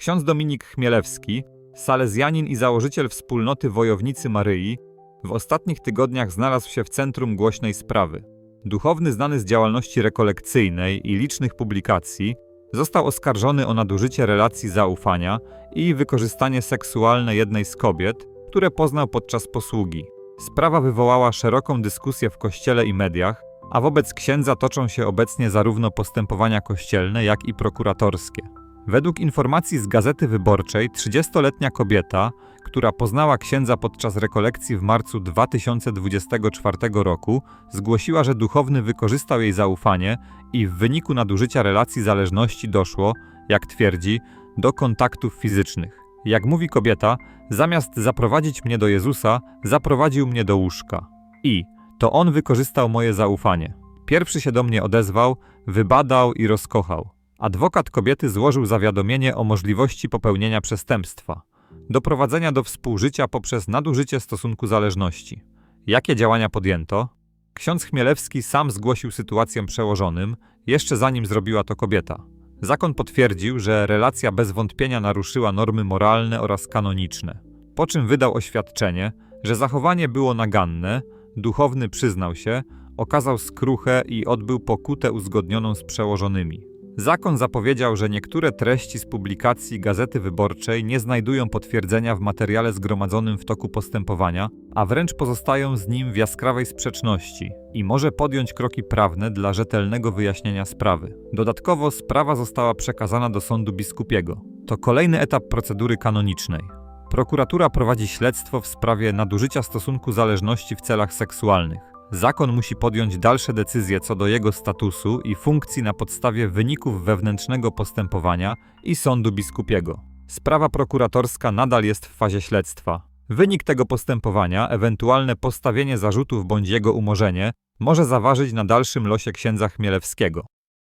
Ksiądz Dominik Chmielewski, salezjanin i założyciel wspólnoty Wojownicy Maryi, w ostatnich tygodniach znalazł się w centrum głośnej sprawy. Duchowny znany z działalności rekolekcyjnej i licznych publikacji, został oskarżony o nadużycie relacji zaufania i wykorzystanie seksualne jednej z kobiet, które poznał podczas posługi. Sprawa wywołała szeroką dyskusję w kościele i mediach, a wobec księdza toczą się obecnie zarówno postępowania kościelne, jak i prokuratorskie. Według informacji z Gazety Wyborczej 30-letnia kobieta, która poznała księdza podczas rekolekcji w marcu 2024 roku, zgłosiła, że duchowny wykorzystał jej zaufanie i w wyniku nadużycia relacji zależności doszło, jak twierdzi, do kontaktów fizycznych. Jak mówi kobieta, zamiast zaprowadzić mnie do Jezusa, zaprowadził mnie do łóżka. I to on wykorzystał moje zaufanie. Pierwszy się do mnie odezwał, wybadał i rozkochał. Adwokat kobiety złożył zawiadomienie o możliwości popełnienia przestępstwa, doprowadzenia do współżycia poprzez nadużycie stosunku zależności. Jakie działania podjęto? Ksiądz Chmielewski sam zgłosił sytuację przełożonym, jeszcze zanim zrobiła to kobieta. Zakon potwierdził, że relacja bez wątpienia naruszyła normy moralne oraz kanoniczne, po czym wydał oświadczenie, że zachowanie było naganne, duchowny przyznał się, okazał skruchę i odbył pokutę uzgodnioną z przełożonymi. Zakon zapowiedział, że niektóre treści z publikacji Gazety Wyborczej nie znajdują potwierdzenia w materiale zgromadzonym w toku postępowania, a wręcz pozostają z nim w jaskrawej sprzeczności i może podjąć kroki prawne dla rzetelnego wyjaśnienia sprawy. Dodatkowo sprawa została przekazana do sądu biskupiego. To kolejny etap procedury kanonicznej. Prokuratura prowadzi śledztwo w sprawie nadużycia stosunku zależności w celach seksualnych. Zakon musi podjąć dalsze decyzje co do jego statusu i funkcji na podstawie wyników wewnętrznego postępowania i sądu biskupiego. Sprawa prokuratorska nadal jest w fazie śledztwa. Wynik tego postępowania, ewentualne postawienie zarzutów bądź jego umorzenie, może zaważyć na dalszym losie księdza Chmielewskiego.